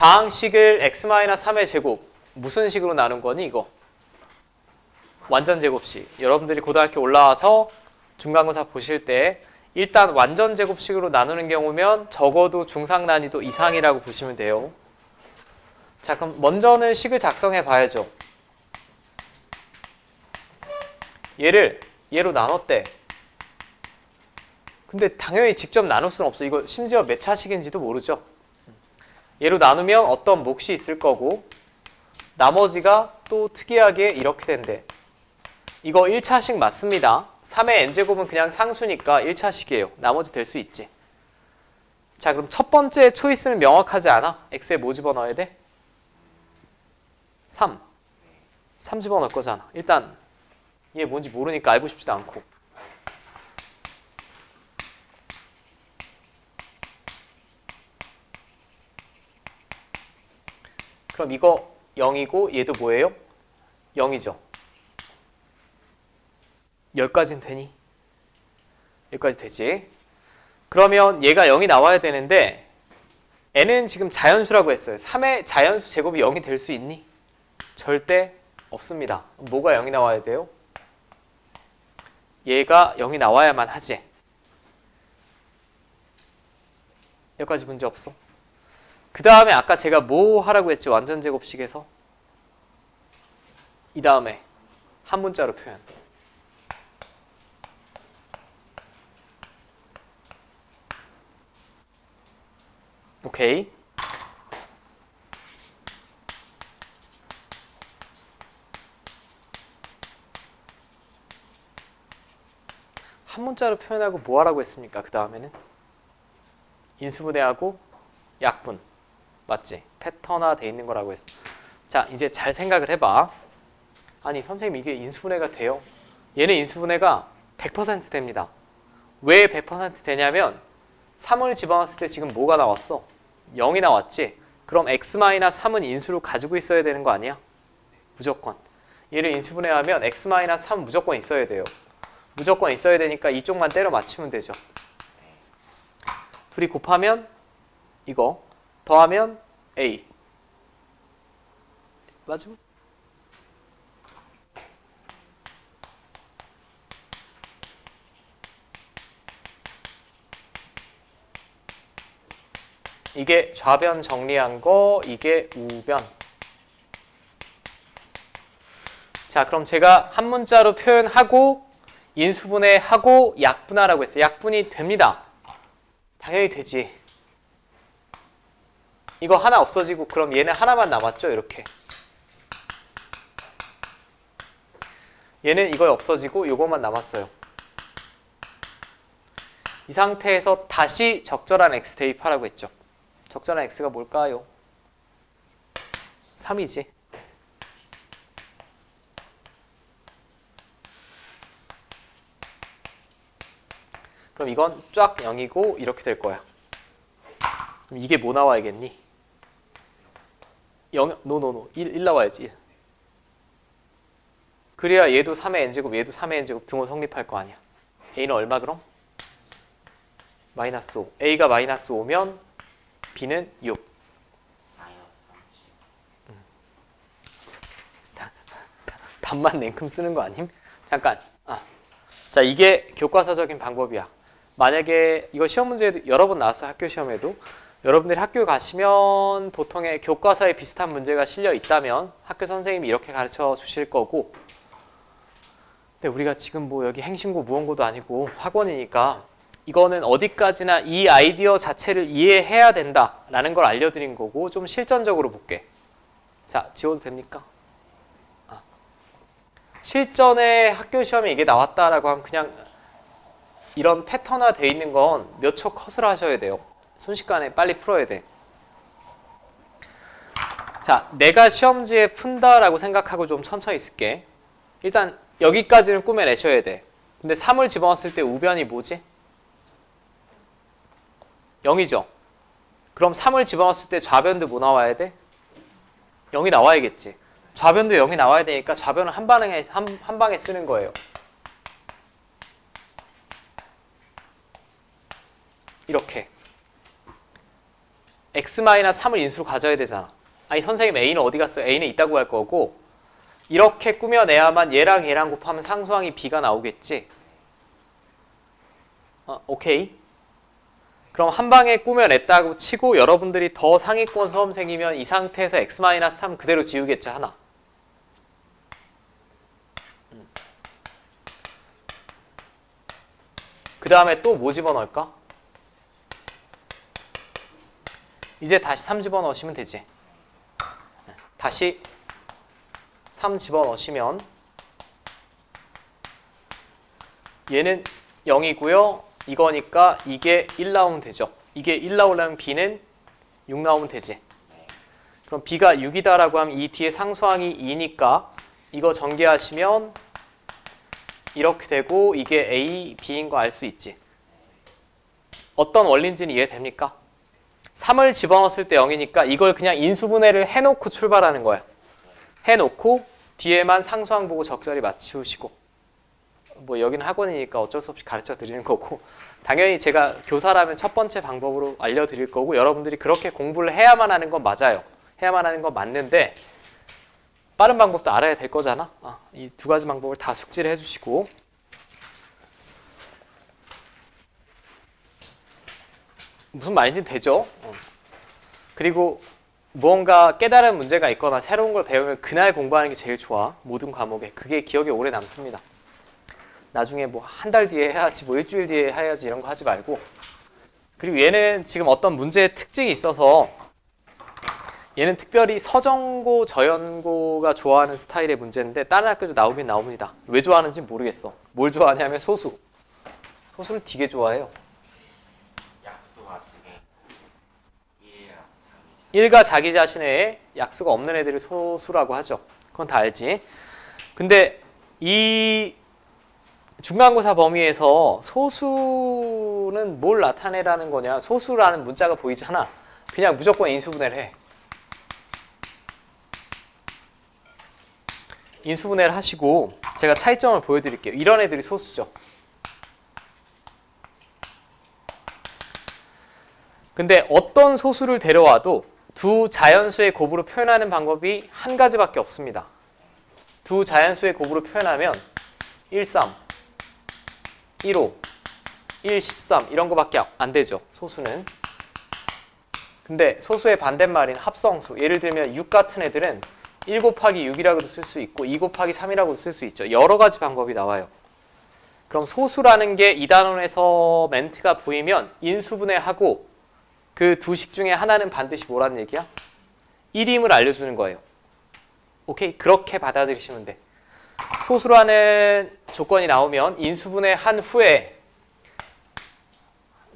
방식을 x-3의 제곱 무슨 식으로 나눈 거니 이거? 완전 제곱식. 여러분들이 고등학교 올라와서 중간고사 보실 때 일단 완전 제곱식으로 나누는 경우면 적어도 중상 난이도 이상이라고 보시면 돼요. 자, 그럼 먼저는 식을 작성해 봐야죠. 얘를 얘로 나눴대. 근데 당연히 직접 나눌 수는 없어. 이거 심지어 몇 차식인지도 모르죠. 얘로 나누면 어떤 몫이 있을 거고 나머지가 또 특이하게 이렇게 된대. 이거 1차식 맞습니다. 3의 n제곱은 그냥 상수니까 1차식이에요. 나머지 될 수 있지. 자 그럼 첫 번째 초이스는 명확하지 않아? x에 뭐 집어넣어야 돼? 3. 3 집어넣을 거잖아. 일단 얘 뭔지 모르니까 알고 싶지도 않고. 그럼 이거 0이고 얘도 뭐예요? 0이죠. 여기까지는 되니? 여기까지 되지. 그러면 얘가 0이 나와야 되는데 n은 지금 자연수라고 했어요. 3의 자연수 제곱이 0이 될 수 있니? 절대 없습니다. 뭐가 0이 나와야 돼요? 얘가 0이 나와야만 하지. 여기까지 문제 없어. 그 다음에 아까 제가 뭐 하라고 했지? 완전 제곱식에서 이 다음에 한 문자로 표현. 오케이. 한 문자로 표현하고 뭐 하라고 했습니까? 그 다음에는 인수분해하고 약분 맞지? 패턴화 돼 있는 거라고 했어. 자 이제 잘 생각을 해봐. 아니 선생님 이게 인수분해가 돼요? 얘는 인수분해가 100% 됩니다. 왜 100% 되냐면 3을 집어넣었을 때 지금 뭐가 나왔어? 0이 나왔지? 그럼 x-3은 인수로 가지고 있어야 되는 거 아니야? 무조건. 얘를 인수분해하면 x-3 무조건 있어야 돼요. 무조건 있어야 되니까 이쪽만 때려 맞추면 되죠. 둘이 곱하면 이거 더하면 a. 맞으면 이게 좌변 정리한 거 이게 우변. 자 그럼 제가 한 문자로 표현하고 인수분해 하고 약분하라고 했어요. 약분이 됩니다. 당연히 되지 이거 하나 없어지고 그럼 얘는 하나만 남았죠? 이렇게. 얘는 이거 없어지고 요것만 남았어요. 이 상태에서 다시 적절한 x 대입하라고 했죠. 적절한 x가 뭘까요? 3이지. 그럼 이건 쫙 0이고 이렇게 될 거야. 그럼 이게 뭐 나와야겠니? 0, 노노노 1, 1 나와야지 1. 그래야 얘도 3의 n제곱 얘도 3의 n제곱 등호 성립할 거 아니야 a는 얼마 그럼? 마이너스 5 a가 마이너스 5면 b는 6 답만 냉큼 쓰는 거 아님? 잠깐 아. 자 이게 교과서적인 방법이야 만약에 이거 시험 문제도 여러 번 나왔어 학교 시험에도 여러분들이 학교 가시면 보통의 교과서에 비슷한 문제가 실려 있다면 학교 선생님이 이렇게 가르쳐 주실 거고 근데 우리가 지금 뭐 여기 행신고 무언고도 아니고 학원이니까 이거는 어디까지나 이 아이디어 자체를 이해해야 된다라는 걸 알려드린 거고 좀 실전적으로 볼게 자 지워도 됩니까? 아. 실전에 학교 시험에 이게 나왔다라고 하면 그냥 이런 패턴화 돼 있는 건 몇 초 컷을 하셔야 돼요 순식간에 빨리 풀어야 돼. 자, 내가 시험지에 푼다라고 생각하고 좀 천천히 쓸게. 일단 여기까지는 꾸며내셔야 돼. 근데 3을 집어넣었을 때 우변이 뭐지? 0이죠. 그럼 3을 집어넣었을 때 좌변도 뭐 나와야 돼? 0이 나와야겠지. 좌변도 0이 나와야 되니까 좌변을 한 방에 한, 한 방에 쓰는 거예요. 이렇게. X-3을 인수로 가져야 되잖아. 아니 선생님 A는 어디 갔어? A는 있다고 할 거고 이렇게 꾸며내야만 얘랑 얘랑 곱하면 상수항이 B가 나오겠지. 어, 오케이. 그럼 한 방에 꾸며냈다고 치고 여러분들이 더 상위권 수험생이면 이 상태에서 x-3 그대로 지우겠죠 하나. 그 다음에 또 뭐 집어넣을까? 이제 다시 3 집어넣으시면 되지. 다시 3 집어넣으시면 얘는 0이고요. 이거니까 이게 1 나오면 되죠. 이게 1 나오려면 b는 6 나오면 되지. 그럼 b가 6이다라고 하면 이 뒤에 상수항이 2니까 이거 전개하시면 이렇게 되고 이게 A, B인 거 알 수 있지. 어떤 원리인지는 이해됩니까? 3을 집어넣었을 때 0이니까 이걸 그냥 인수분해를 해놓고 출발하는 거야. 해놓고 뒤에만 상수항 보고 적절히 맞추시고 뭐 여기는 학원이니까 어쩔 수 없이 가르쳐 드리는 거고 당연히 제가 교사라면 첫 번째 방법으로 알려드릴 거고 여러분들이 그렇게 공부를 해야만 하는 건 맞아요. 해야만 하는 건 맞는데 빠른 방법도 알아야 될 거잖아. 아, 이 두 가지 방법을 다 숙지를 해주시고 무슨 말인지 되죠? 어. 그리고 무언가 깨달은 문제가 있거나 새로운 걸 배우면 그날 공부하는 게 제일 좋아. 모든 과목에. 그게 기억에 오래 남습니다. 나중에 뭐 한 달 뒤에 해야지, 뭐 일주일 뒤에 해야지 이런 거 하지 말고. 그리고 얘는 지금 어떤 문제의 특징이 있어서 얘는 특별히 서정고, 저연고가 좋아하는 스타일의 문제인데 다른 학교도 나오긴 나옵니다. 왜 좋아하는지 모르겠어. 뭘 좋아하냐면 소수. 소수를 되게 좋아해요. 약수가 두개 일이랑 자기 일과 자기 자신의 약수가 없는 애들을 소수라고 하죠. 그건 다 알지. 근데 이 중간고사 범위에서 소수는 뭘 나타내라는 거냐? 소수라는 문자가 보이잖아. 그냥 무조건 인수분해를 해. 인수분해를 하시고 제가 차이점을 보여드릴게요. 이런 애들이 소수죠. 근데 어떤 소수를 데려와도 두 자연수의 곱으로 표현하는 방법이 한 가지밖에 없습니다. 두 자연수의 곱으로 표현하면 1, 3, 1, 5, 1, 13 이런 거밖에 안 되죠. 소수는. 근데 소수의 반대말인 합성수. 예를 들면 6 같은 애들은 1 곱하기 6이라고도 쓸 수 있고 2 곱하기 3이라고도 쓸 수 있죠. 여러 가지 방법이 나와요. 그럼 소수라는 게 이 단원에서 멘트가 보이면 인수분해하고 그 두 식 중에 하나는 반드시 뭐라는 얘기야? 1임을 알려주는 거예요. 오케이? 그렇게 받아들이시면 돼. 소수라는 조건이 나오면 인수분해 한 후에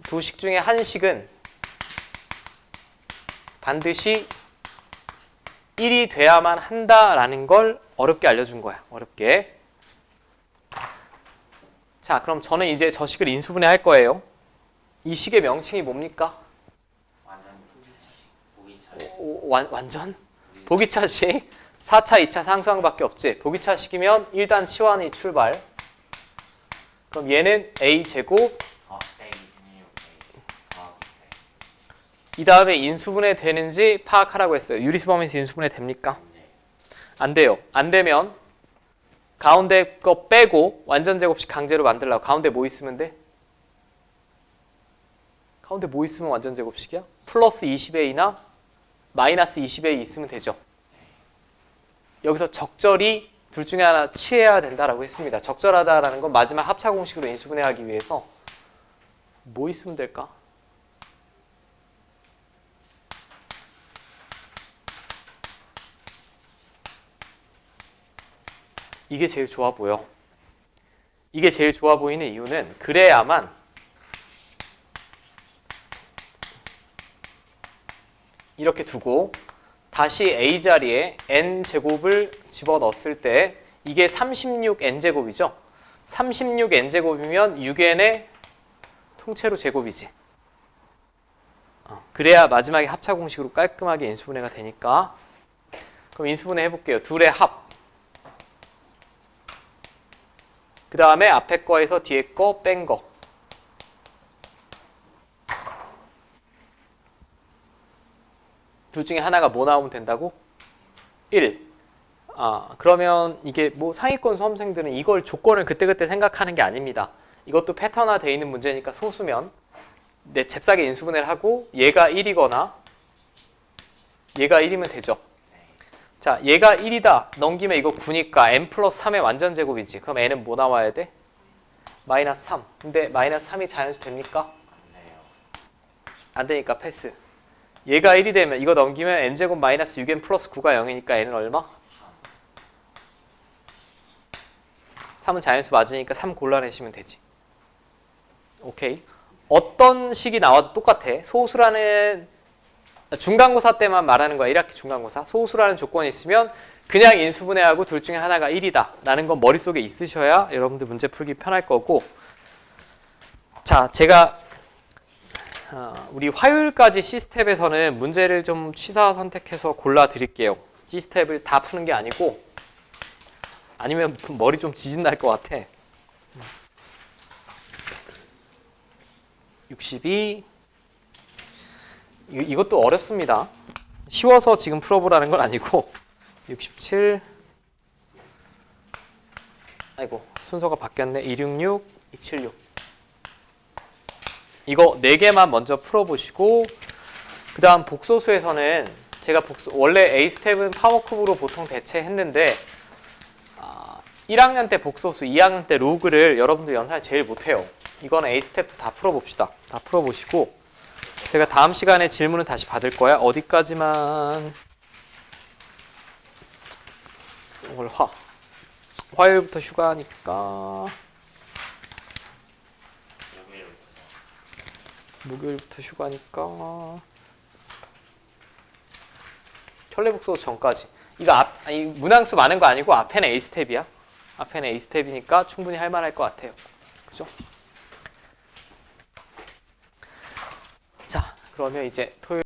두 식 중에 한 식은 반드시 1이 돼야만 한다라는 걸 어렵게 알려준 거야. 어렵게. 자, 그럼 저는 이제 저 식을 인수분해 할 거예요. 이 식의 명칭이 뭡니까? 완전 보기 차례 오, 완, 완전? 보기차식 4차, 2차 상수항밖에 없지. 보기차식이면 일단 치환이 출발. 그럼 얘는 a 제곱 더 빼기 16 빼기 더이 다음에 인수분해 되는지 파악하라고 했어요. 유리수범에서 인수분해 됩니까? 네. 안 돼요. 안 되면 가운데 거 빼고 완전 제곱식 강제로 만들려고 가운데 뭐 있으면 돼? 가운데 뭐 있으면 완전 제곱식이야? 플러스 20a나 마이너스 20a 있으면 되죠. 여기서 적절히 둘 중에 하나 취해야 된다라고 했습니다. 적절하다라는 건 마지막 합차 공식으로 인수분해하기 위해서 뭐 있으면 될까? 이게 제일 좋아 보여. 이게 제일 좋아 보이는 이유는 그래야만 이렇게 두고 다시 a 자리에 n 제곱을 집어 넣었을 때 이게 36n 제곱이죠. 36n 제곱이면 6n의 통째로 제곱이지. 어, 그래야 마지막에 합차 공식으로 깔끔하게 인수분해가 되니까. 그럼 인수분해 해볼게요. 둘의 합. 그 다음에 앞에 거에서 뒤에 거 뺀 거. 둘 중에 하나가 뭐 나오면 된다고? 1. 아, 그러면 이게 뭐 상위권 수험생들은 이걸 조건을 그때그때 생각하는 게 아닙니다. 이것도 패턴화 돼 있는 문제니까 소수면 내 잽싸게 인수분해를 하고 얘가 1이거나 얘가 1이면 되죠. 자, 얘가 1이다. 넘기면 이거 9니까 n 플러스 3의 완전 제곱이지. 그럼 n은 뭐 나와야 돼? 마이너스 3. 근데 마이너스 3이 자연수 됩니까? 안 되니까 패스. 얘가 1이 되면 이거 넘기면 n제곱 마이너스 6n 플러스 9가 0이니까 n은 얼마? 3은 자연수 맞으니까 3 골라내시면 되지. 오케이. 어떤 식이 나와도 똑같아. 소수라는 중간고사 때만 말하는 거야. 1학기 중간고사. 소수라는 조건이 있으면 그냥 인수분해하고 둘 중에 하나가 1이다. 라는 건 머릿속에 있으셔야 여러분들 문제 풀기 편할 거고. 자, 제가 어, 우리 화요일까지 시스텝에서는 문제를 좀 취사 선택해서 골라 드릴게요. 시스텝을 다 푸는 게 아니고 아니면 머리 좀 지진 날 것 같아. 62 이- 이것도 어렵습니다. 쉬워서 지금 풀어보라는 건 아니고 67 아이고 순서가 바뀌었네 266 276 이거 네 개만 먼저 풀어보시고 그 다음 복소수에서는 제가 복수 원래 A 스텝은 파워큐브로 보통 대체했는데 아, 1학년 때 복소수, 2학년 때 로그를 여러분들 연산을 제일 못해요. 이거는 A 스텝도 다 풀어봅시다. 다 풀어보시고 제가 다음 시간에 질문은 다시 받을 거야. 어디까지만 오늘 화 화요일부터 휴가니까 목요일부터 목요일부터 휴가니까. 혈례복소 전까지. 이거 앞 아니 문항수 많은 거 아니고 앞에는 A 스텝이야. 앞에는 A 스텝이니까 충분히 할 만할 것 같아요. 그죠? 자 그러면 이제 토요일